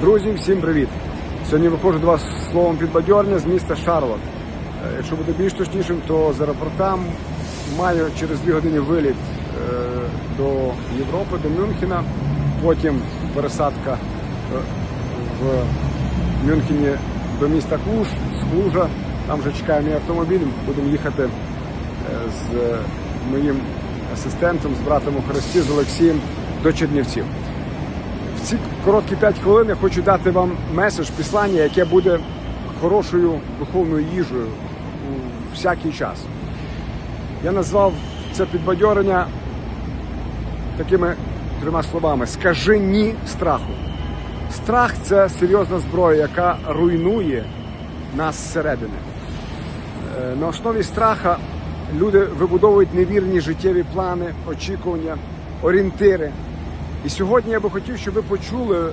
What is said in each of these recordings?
Друзі, всім привіт! Сьогодні виходжу до вас словом підбадьорення з міста Шарлот. Е, Якщо бути більш точнішим, то з аеропорта маю через дві години виліт е, до Європи, до Мюнхена. Потім пересадка е, в Мюнхені до міста Клуж, з Клужа. Там вже чекає мій автомобіль. Будемо їхати з моїм асистентом, з братом у Христі, з Олексієм до Чернівців. В ці короткі 5 хвилин я хочу дати вам меседж, післання, яке буде хорошою духовною їжею у всякий час. Я назвав це підбадьорення такими трьома словами: скажи ні страху. Страх це серйозна зброя, яка руйнує нас зсередини. Е, На основі страха люди вибудовують невірні життєві плани, очікування, орієнтири. І сьогодні я би хотів, щоб ви почули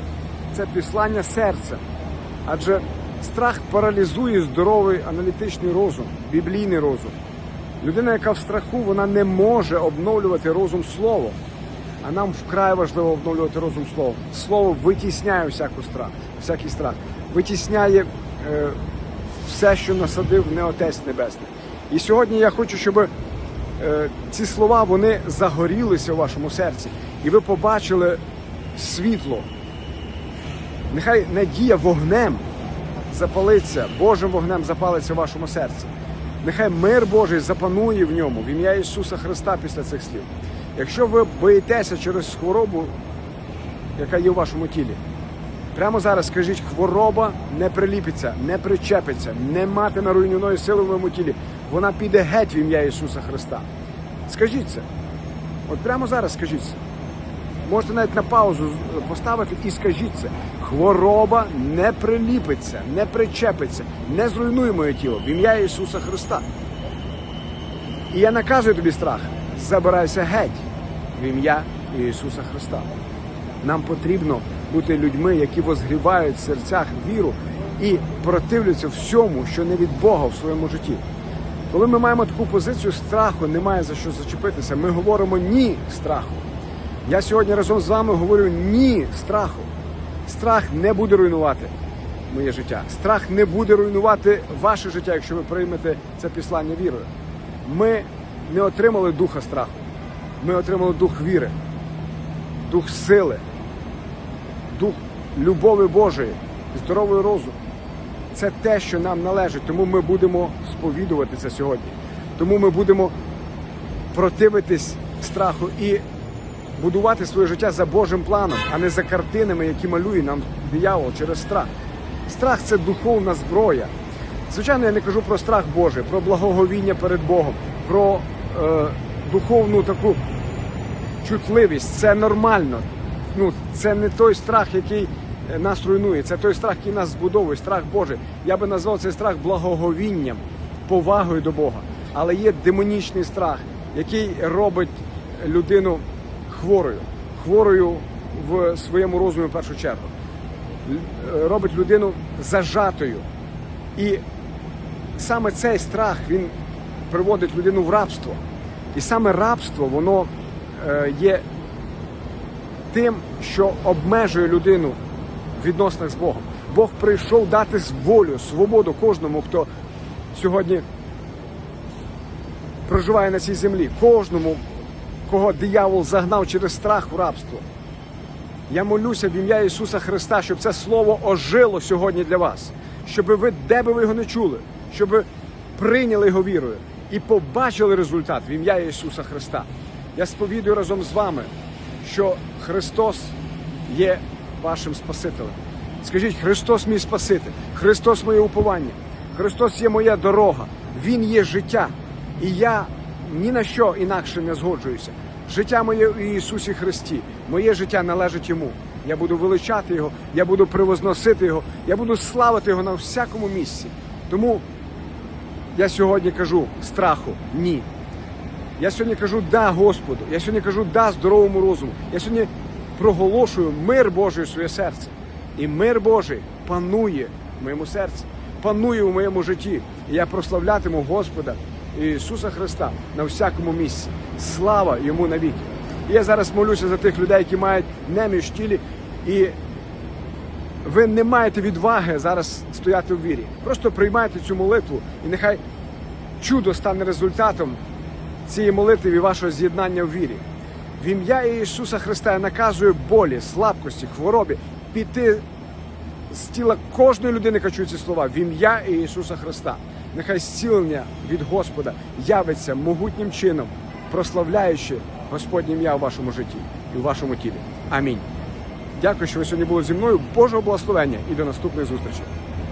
це післання серцем. Адже страх паралізує здоровий аналітичний розум, біблійний розум. Людина, яка в страху, вона не може обновлювати розум словом. А нам вкрай важливо обновлювати розум словом. Слово витісняє всяку страх, всякий страх, витісняє е, все, що насадив не Отець Небесний. І сьогодні я хочу, щоб ці слова вони загорілися у вашому серці, і ви побачили світло. Нехай надія вогнем запалиться, Божим вогнем запалиться в вашому серці. Нехай мир Божий запанує в ньому в ім'я Ісуса Христа після цих слів. Якщо ви боїтеся через хворобу, яка є в вашому тілі, прямо зараз скажіть, хвороба не приліпиться, не причепиться, не матиме руйнівної сили в моєму тілі. Вона піде геть в ім'я Ісуса Христа. Скажіть це. От прямо зараз скажіть це. Можете навіть на паузу поставити і скажіть це. Хвороба не приліпиться, не причепиться, не зруйнує моє тіло в ім'я Ісуса Христа. І я наказую тобі страх, забирайся геть в ім'я Ісуса Христа. Нам потрібно бути людьми, які возгрівають в серцях віру і противляться всьому, що не від Бога в своєму житті. Коли ми маємо таку позицію страху, немає за що зачепитися. Ми говоримо ні страху. Я сьогодні разом з вами говорю ні страху. Страх не буде руйнувати моє життя. Страх не буде руйнувати ваше життя, якщо ви приймете це післання вірою. Ми не отримали духа страху. Ми отримали дух віри, дух сили, дух любові Божої, здоровий розум. Це те, що нам належить, тому ми будемо сповідувати це сьогодні. Тому ми будемо противитись страху і будувати своє життя за Божим планом, а не за картинами, які малює нам диявол через страх. Страх це духовна зброя. Звичайно, я не кажу про страх Божий, про благоговіння перед Богом, про е, духовну таку чутливість. Це нормально. Ну, це не той страх, який нас руйнує, це той страх, який нас збудовує, страх Божий. Я би назвав цей страх благоговінням, повагою до Бога. Але є демонічний страх, який робить людину хворою, хворою в своєму розумі в першу чергу. Робить людину зажатою. І саме цей страх він приводить людину в рабство. І саме рабство, воно е, є тим, що обмежує людину відносинах з Богом. Бог прийшов дати волю, свободу кожному, хто сьогодні проживає на цій землі, кожному, кого диявол загнав через страх у рабство. Я молюся в ім'я Ісуса Христа, щоб це слово ожило сьогодні для вас, щоб ви, де би ви його не чули, щоб ви прийняли його вірою і побачили результат в ім'я Ісуса Христа. Я сповідую разом з вами, що Христос є вашим Спасителем. Скажіть, Христос мій Спаситель, Христос моє уповання, Христос є моя дорога, Він є життя. І я ні на що інакше не згоджуюся. Життя моє у Ісусі Христі, моє життя належить Йому. Я буду величати Його, я буду привозносити Його, я буду славити Його на всякому місці. Тому я сьогодні кажу страху ні. Я сьогодні кажу да Господу. Я сьогодні кажу да здоровому розуму. Я сьогодні проголошую мир Божий у своє серце. І мир Божий панує в моєму серці, панує у моєму житті. І я прославлятиму Господа Ісуса Христа на всякому місці. Слава йому навіки. І я зараз молюся за тих людей, які мають неміж тілі і ви не маєте відваги зараз стояти в вірі. Просто приймайте цю молитву, і нехай чудо стане результатом цієї молитви і вашого з'єднання в вірі. В ім'я Ісуса Христа наказую болі, слабкості, хворобі піти з тіла кожної людини, яка чує ці слова, в ім'я Ісуса Христа. Нехай зцілення від Господа явиться могутнім чином, прославляючи Господнє ім'я у вашому житті і у вашому тілі. Амінь. Дякую, що ви сьогодні були зі мною. Божого благословення і до наступної зустрічі.